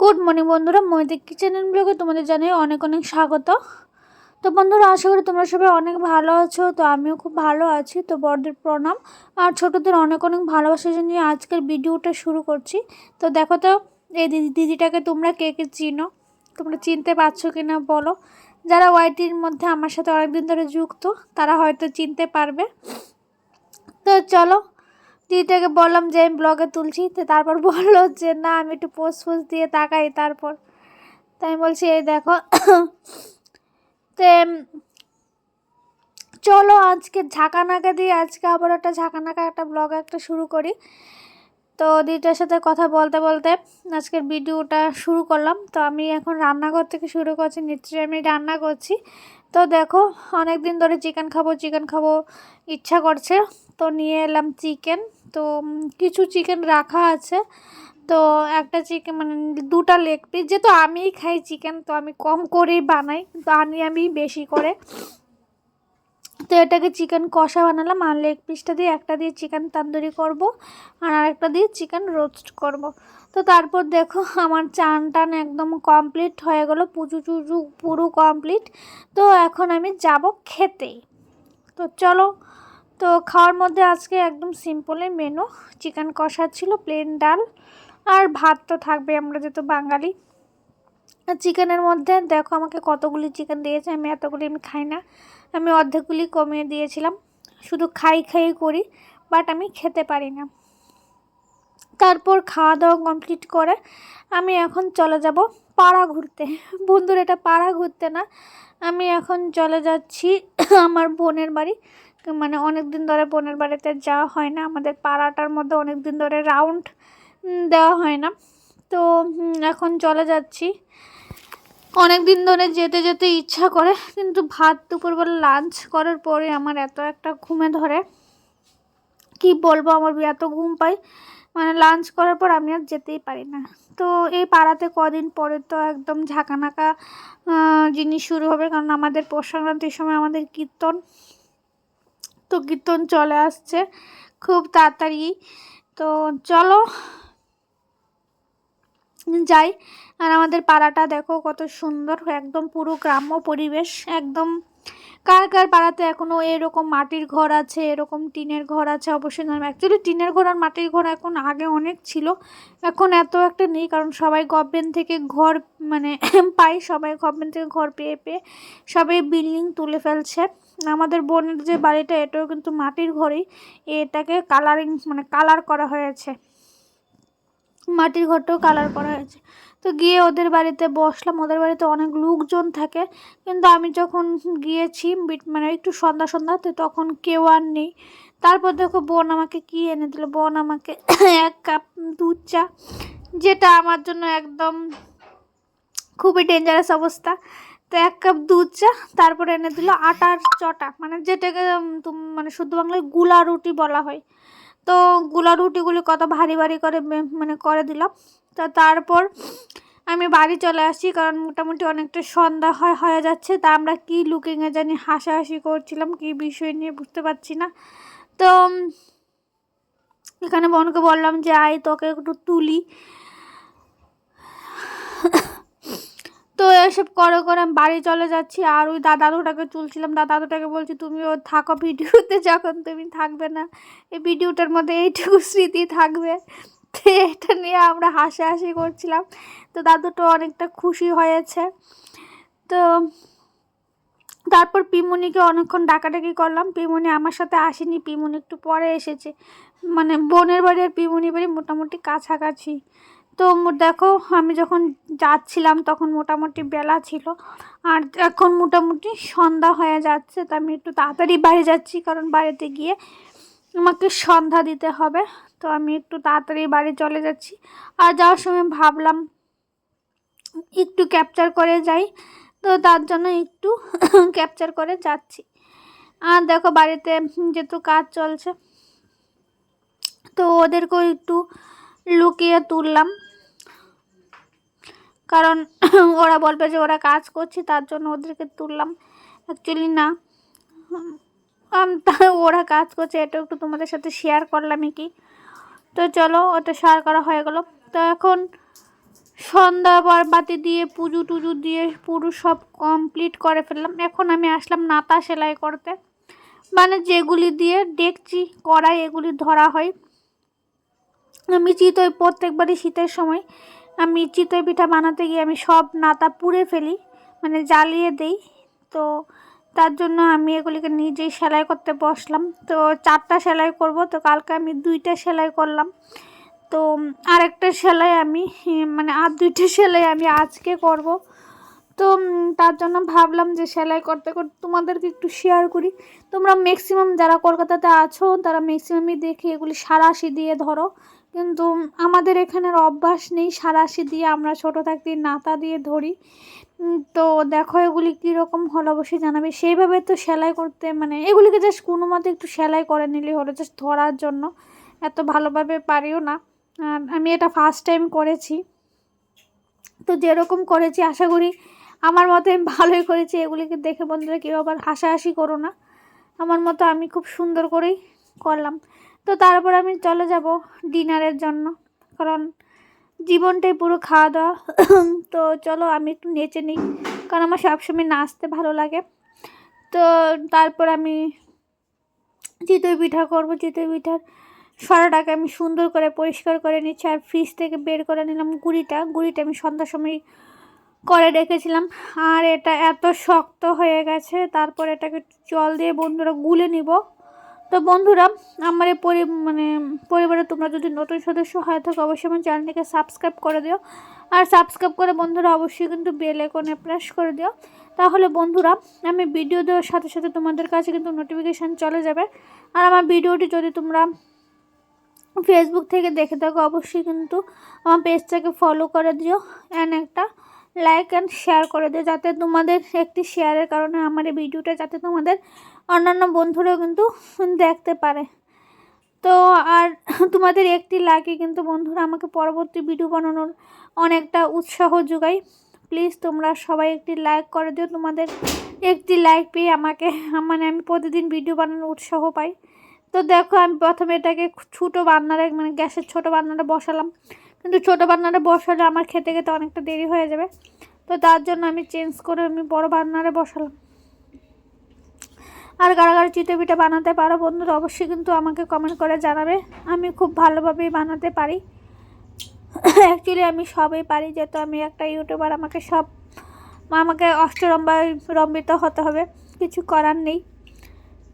Good morning বন্ধুরা, মৈদিক kitchen and ব্লগে তোমাদের জানাই অনেক অনেক স্বাগত। তো বন্ধুরা, আশা করি তোমরা সবাই অনেক ভালো আছো, তো আমিও খুব ভালো আছি। তো বড়দের প্রণাম আর ছোটদের অনেক অনেক ভালোবাসা জানিয়ে আজকের ভিডিওটা শুরু করছি। তো দেখো তো, এই দিদি দিদিটাকে তোমরা কে কে চিনো? তোমরা চিনতে পারছ কি না বলো? যারা ওয়াইটির মধ্যে আমার সাথে অনেকদিন ধরে যুক্ত, তারা হয়তো চিনতে পারবে। তো চলো দিদিটাকে বললাম যে আমি ব্লগে তুলছি, তো তারপর বলল যে না, আমি একটু পোস্ট ফোস্ট দিয়ে তাকাই তারপর। তাই আমি বলছি, এই দেখো, তো চলো আজকে ঝাঁকানাকা দিয়ে, আজকে আবার একটা ঝাঁকানাকা একটা ব্লগ একটা শুরু করি। তো দিদিটার সাথে কথা বলতে বলতে আজকের ভিডিওটা শুরু করলাম। তো আমি এখন রান্নাঘর থেকে শুরু করছি, নিশ্চয়ই আমি রান্না করছি। তো দেখো অনেক দিন ধরে চিকেন খাব চিকেন খাব, ইচ্ছা করছে। তো নিয়ে এলাম চিকেন তো কিছু চিকেন রাখা আছে। তো একটা চিকেন মানে দুটা লেগ পিস যেহেতু আমিই খাই চিকেন তো আমি কম করেই বানাই, কিন্তু আনি আমি বেশি করে। তো এটাকে চিকেন কষা বানালাম, আর লেগ পিসটা দিয়ে একটা দিয়ে চিকেন তান্দুরি করব, আর আরেকটা দিয়ে চিকেন রোস্ট করব। তো তারপর দেখো, আমার চান টান একদম কমপ্লিট হয়ে গেলো, পুজো টুজু পুরো কমপ্লিট তো এখন আমি যাব খেতে। তো চলো তো খাওয়ার মধ্যে আজকে একদম সিম্পলে মেনু চিকেন কষা ছিল প্লেন ডাল, আর ভাত তো থাকবে আমরা যেহেতু বাঙালি। চিকেনের মধ্যে দেখো আমাকে কতগুলি চিকেন দিয়েছে, আমি এতগুলি আমি খাই না, আমি অর্ধেকগুলি কমিয়ে দিয়েছিলাম। শুধু খাই খাই করি বাট আমি খেতে পারি না। তারপর খাওয়া দাওয়া কমপ্লিট করে আমি এখন চলে যাব পাড়া ঘুরতে। বন্ধুর, এটা পাড়া ঘুরতে না, আমি এখন চলে যাচ্ছি আমার বোনের বাড়ি। মানে অনেক দিন ধরে বোনের বাড়িতে যাওয়া হয় না। আমাদের পাড়াটার মধ্যে অনেক দিন ধরে রাউন্ড দেওয়া হয় না। তো এখন চলে যাচ্ছি। অনেক দিন ধরে যেতে যেতে ইচ্ছা করে, কিন্তু ভাত দুপুরবেলা লাঞ্চ করার পরে আমার এত একটা ঘুমে ধরে। কি বলব, আমার এত ঘুম পাই মানে লাঞ্চ করার পর আমি আর যেতেই পারি না। তো এই পাড়াতে কদিন পরে তো একদম ঝাঁকানাকা জিনিস শুরু হবে। কারণ আমাদের পৌষ সংক্রান্তির সময় আমাদের কীর্তন। তো কীর্তন চলে আসছে। খুব তাড়াতাড়ি। তো চলো। যাই। আর আমাদের পাড়াটা দেখো কত সুন্দর। একদম পুরো গ্রাম্য পরিবেশ। একদম কার কার পাড়াতে এখনও এরকম মাটির ঘর আছে, এরকম টিনের ঘর আছে? অবশ্যই জানাবে। অ্যাকচুয়ালি টিনের ঘর আর মাটির ঘর এখন আগে অনেক ছিল। এখন এত একটা নেই, কারণ সবাই গভর্নমেন্ট থেকে ঘর মানে পাই সবাই। গভর্নমেন্ট থেকে ঘর পেয়ে পেয়ে সবাই বিল্ডিং তুলে ফেলছে। আমাদের বোনের যে বাড়িটা, এটাও কিন্তু মাটির ঘরেই। এটাকে কালারিং মানে কালার করা হয়েছে। মাটির ঘরটাও কালার করা হয়েছে। তো গিয়ে ওদের বাড়িতে বসলাম। ওদের বাড়িতে অনেক লোকজন থাকে। কিন্তু আমি যখন গিয়েছি মানে একটু সন্ধ্যা সন্ধ্যা, তো তখন কেউ আর নেই। তারপর দেখো বোন আমাকে কি এনে দিল? বোন আমাকে এক কাপ দুধ চা, যেটা আমার জন্য একদম খুবই ডেঞ্জারাস অবস্থা। তো এক কাপ দুধ চা, তারপরে এনে দিল আটার চটা। মানে যেটাকে মানে শুদ্ধ বাংলায়গুলা রুটি বলা হয়। তো গুলা রুটিগুলি কত ভারী ভারী করে মানে করে দিলাম। তো তারপর আমি বাড়ি চলে আসি, কারণ মোটামুটি অনেকটা সন্ধ্যা হয়, হয়ে যাচ্ছে। তা আমরা কি লুকিংয়ে জানি হাসাহাসি করছিলাম, কি বিষয় নিয়ে বুঝতে পারছি না। তো এখানে বোনকে বললাম যে, আয়, তোকে একটু তুলি। তো এসব করে করে আমি বাড়ি চলে যাচ্ছি। আর ওই দাদাদুটাকে তুলছিলাম দাদাদুটাকে বলছি তুমি ও থাকো ভিডিওতে, যখন তুমি থাকবে না। এই ভিডিওটার মধ্যে এইটুকু স্মৃতি থাকবে। এটা নিয়ে আমরা হাসাহাসি করছিলাম। তো দাদুটা অনেকটা খুশি হয়েছে। তো তারপর পিমুনিকে অনেকক্ষণ ডাকাডাকি করলাম। পিমুনি আমার সাথে আসেনি, পিমুনি একটু পরে এসেছে। মানে বোনের বাড়ি আর পিমুনি বাড়ি মোটামুটি কাছাকাছি। তো দেখো, আমি যখন যাচ্ছিলাম তখন মোটামুটি বেলা ছিল। আর এখন মোটামুটি সন্ধ্যা হয়ে যাচ্ছে, তো আমি একটু তাড়াতাড়ি বাড়ি যাচ্ছি। কারণ বাড়িতে গিয়ে আমাকে সন্ধ্যা দিতে হবে, তো আমি একটু তাড়াতাড়ি বাড়ি চলে যাচ্ছি। আর যাওয়ার সময় ভাবলাম একটু ক্যাপচার করে যাই, তো তার জন্য একটু ক্যাপচার করে যাচ্ছি। আর দেখো বাড়িতে যেহেতু কাজ চলছে, তো ওদেরকেও একটু লুকিয়ে তুললাম। কারণ ওরা বলবে যে ওরা কাজ করছে, তার জন্য ওদেরকে তুললাম। অ্যাকচুয়ালি না। ওরা কাজ করছে, এটা একটু তোমাদের সাথে শেয়ার করলামই কি। তো চলো, ওটা শেয়ার করা হয়ে গেল। তো এখন সন্ধ্যা বাতি দিয়ে, পুজো টুজো দিয়ে পুরো সব কমপ্লিট করে ফেললাম। এখন আমি আসলাম নাতা সেলাই করতে। মানে যেগুলি দিয়ে ডেকচি কড়াই এগুলি ধরা হয়। আমি চিতই, প্রত্যেকবারই শীতের সময় আমি চিতই পিঠা বানাতে গিয়ে আমি সব নাতা পুড়ে ফেলি মানে জ্বালিয়ে দেই। তো তার জন্য আমি এগুলিকে নিজেই সেলাই করতে বসলাম। তো চারটা সেলাই করব, তো কালকে আমি দুইটা সেলাই করলাম। তো আরেকটা সেলাই আমি মানে আর দুইটা সেলাই আমি আজকে করব। তো তার জন্য ভাবলাম যে সেলাই করতে করতে তোমাদেরকে একটু শেয়ার করি। তোমরা ম্যাক্সিমাম যারা কলকাতাতে আছো, তারা ম্যাক্সিমামই দেখে এগুলি সারাশি দিয়ে ধরো। কিন্তু আমাদের এখানের অভ্যাস নেই সারাশি দিয়ে আমরা ছোটো থাকতে নাতা দিয়ে ধরি। তো দেখো এগুলি কীরকম হলো অবশ্যই জানাবে। সেইভাবে তো সেলাই করতে মানে এগুলিকে জাস্ট কোনো মতে একটু সেলাই করে নিলেই হলো জাস্ট ধরার জন্য। এত ভালোভাবে পারিও না। আর আমি এটা ফার্স্ট টাইম করেছি। তো যেরকম করেছি, আশা করি আমার মতো আমি ভালোই করেছি। এগুলিকে দেখে বন্ধুরা কেউ আবার হাসাহাসি করো না। আমার মতো আমি খুব সুন্দর করেই করলাম। তো তারপর আমি চলে যাব ডিনারের জন্য। কারণ জীবনটাই পুরো খাওয়া দাওয়া তো চলো আমি একটু নেচে নিই, কারণ আমার সবসময় নাচতে ভালো লাগে। তো তারপর আমি চিতই পিঠা করব, চিতই পিঠার সরাটাকে আমি সুন্দর করে পরিষ্কার করে নিচ্ছি আর ফ্রিজ থেকে বের করে নিলাম গুড়িটা। গুড়িটা আমি সন্ধ্যার সময় করে রেখেছিলাম। আর এটা এত শক্ত হয়ে গেছে, তারপর এটাকে জল দিয়ে বন্ধুরা গুলে নিব। তো বন্ধুরা, আমার পরি মানে পরিবারে তোমরা যদি নতুন সদস্য হয়ে থাকো, অবশ্যই আমার চ্যানেলটিকে সাবস্ক্রাইব করে দিও। আর সাবস্ক্রাইব করে বন্ধুরা অবশ্যই কিন্তু বেল আইকনে প্রেস করে দিও। তাহলে বন্ধুরা, আমি ভিডিও দেওয়ার সাথে সাথে তোমাদের কাছে কিন্তু নোটিফিকেশান চলে যাবে। আর আমার ভিডিওটি যদি তোমরা ফেসবুক থেকে দেখে থাকো, অবশ্যই কিন্তু আমার পেজটাকে ফলো করে দিও অ্যান্ড একটা লাইক অ্যান্ড শেয়ার করে দিও, যাতে তোমাদের একটি শেয়ারের কারণে আমার এই ভিডিওটা যাতে তোমাদের অন্যান্য বন্ধুরাও কিন্তু দেখতে পারে। তো আর তোমাদের একটি লাইকে কিন্তু বন্ধুরা, আমাকে পরবর্তী ভিডিও বানানোর অনেকটা উৎসাহ যোগায়। প্লিজ তোমরা সবাই একটি লাইক করে দিও। তোমাদের একটি লাইক পেয়ে আমাকে মানে আমি প্রতিদিন ভিডিও বানানোর উৎসাহ পাই। তো দেখো, আমি প্রথমে এটাকে ছোটো বান্নারে মানে গ্যাসের ছোটো বান্নাটা বসালাম। কিন্তু ছোটো বান্নারে বসালে আমার খেতে খেতে অনেকটা দেরি হয়ে যাবে। তো তার জন্য আমি চেঞ্জ করে আমি বড় বান্নারে বসালাম। আর কারা কারা চিতই পিঠা বানাতে পারো বন্ধুরা, অবশ্যই কিন্তু আমাকে কমেন্ট করে জানাবে। আমি খুব ভালোভাবেই বানাতে পারি। অ্যাকচুয়ালি আমি সবই পারি, যেহেতু আমি একটা ইউটিউবার আমাকে সব, আমাকে অষ্টরম্বায় রম্বিত হতে হবে, কিছু করার নেই।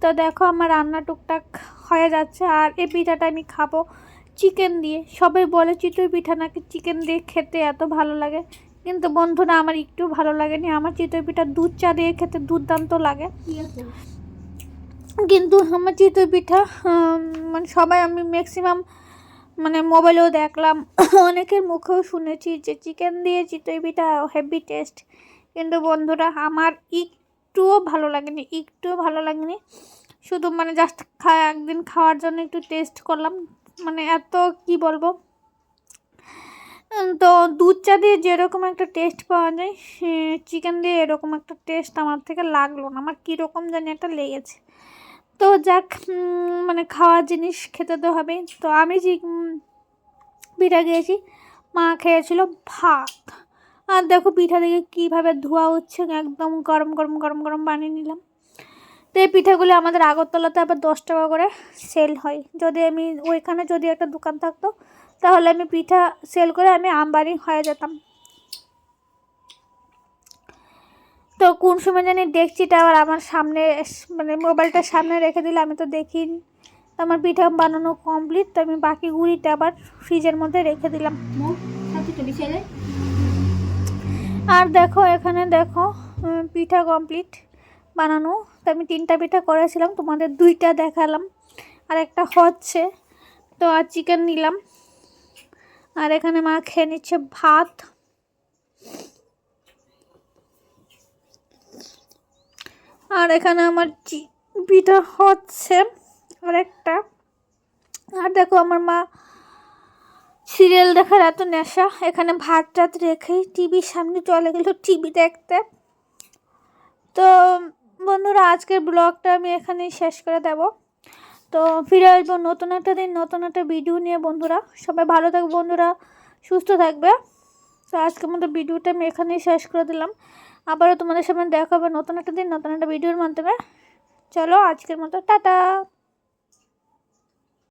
তো দেখো, আমার রান্না টুকটাক হয়ে যাচ্ছে, আর এই পিঠাটা আমি খাব চিকেন দিয়ে। সবাই বলে চিতই পিঠা নাকি চিকেন দিয়ে খেতে এত ভালো লাগে। কিন্তু বন্ধুরা, আমার একটু ভালো লাগেনি। আমার চিতই পিঠা দুধ চা দিয়ে খেতে দুর্দান্ত লাগে। কিন্তু আমার চিতই পিঠা মানে সবাই আমি ম্যাক্সিমাম মানে মোবাইলেও দেখলাম, অনেকের মুখেও শুনেছি যে চিকেন দিয়ে চিতই পিঠা হেভি টেস্ট কিন্তু বন্ধুরা, আমার একটুও ভালো লাগেনি, একটুও ভালো লাগেনি। শুধু মানে জাস্ট খা একদিন খাওয়ার জন্য একটু টেস্ট করলাম। মানে এত কি বলব? তো দুধ চা দিয়ে যেরকম একটা টেস্ট পাওয়া যায় চিকেন দিয়ে এরকম একটা টেস্ট আমার থেকে লাগল না। আমার কীরকম জানি একটা লেগেছে। তো যাক মানে খাওয়ার জিনিস খেতে তো হবে তো আমি যে পিঠা খেয়েছি, মা খেয়েছিল ভাত। আর দেখো পিঠা থেকে কীভাবে ধোয়া হচ্ছে, একদম গরম গরম গরম গরম বানিয়ে নিলাম। তো এই পিঠাগুলি আমাদের আগরতলাতে আবার দশ টাকা করে সেল হয়। যদি আমি ওইখানে যদি একটা দোকান থাকতো, তাহলে আমি পিঠা সেল করে আমি আমবানি হয়ে যেতাম। তো কোন সময় জানি ডেকচিটা আবার আমার সামনে মানে মোবাইলটার সামনে রেখে দিলে আমি তো দেখিনি। তো আমার পিঠা বানানো কমপ্লিট তো আমি বাকি গুঁড়িটা আবার ফ্রিজের মধ্যে রেখে দিলাম। আর দেখো এখানে দেখো পিঠা কমপ্লিট বানানো। তো আমি তিনটা পিঠা করেছিলাম তোমাদের দুইটা দেখালাম। আর একটা হচ্ছে তো আর চিকেন নিলাম। আর এখানে মা খেয়ে নিচ্ছে ভাত। আর এখানে আমার পিঠা হচ্ছে আর একটা আর দেখো আমার মা সিরিয়াল দেখার এত নেশা, এখানে ভাত টাত রেখেই টিভির সামনে চলে গেল টিভি দেখতে। তো বন্ধুরা, আজকের ব্লগটা আমি এখানেই শেষ করে দেব। তো ফিরে আসব নতুন একটা দিন, নতুন একটা ভিডিও নিয়ে বন্ধুরা। সবাই ভালো থাকবে বন্ধুরা, সুস্থ থাকবে। তো আজকের মতো ভিডিওটা আমি এখানেই শেষ করে দিলাম। আবারও তোমাদের সামনে দেখা হবে নতুন একটা দিন, নতুন একটা ভিডিওর মাধ্যমে। চলো, আজকের মতো, টাটা।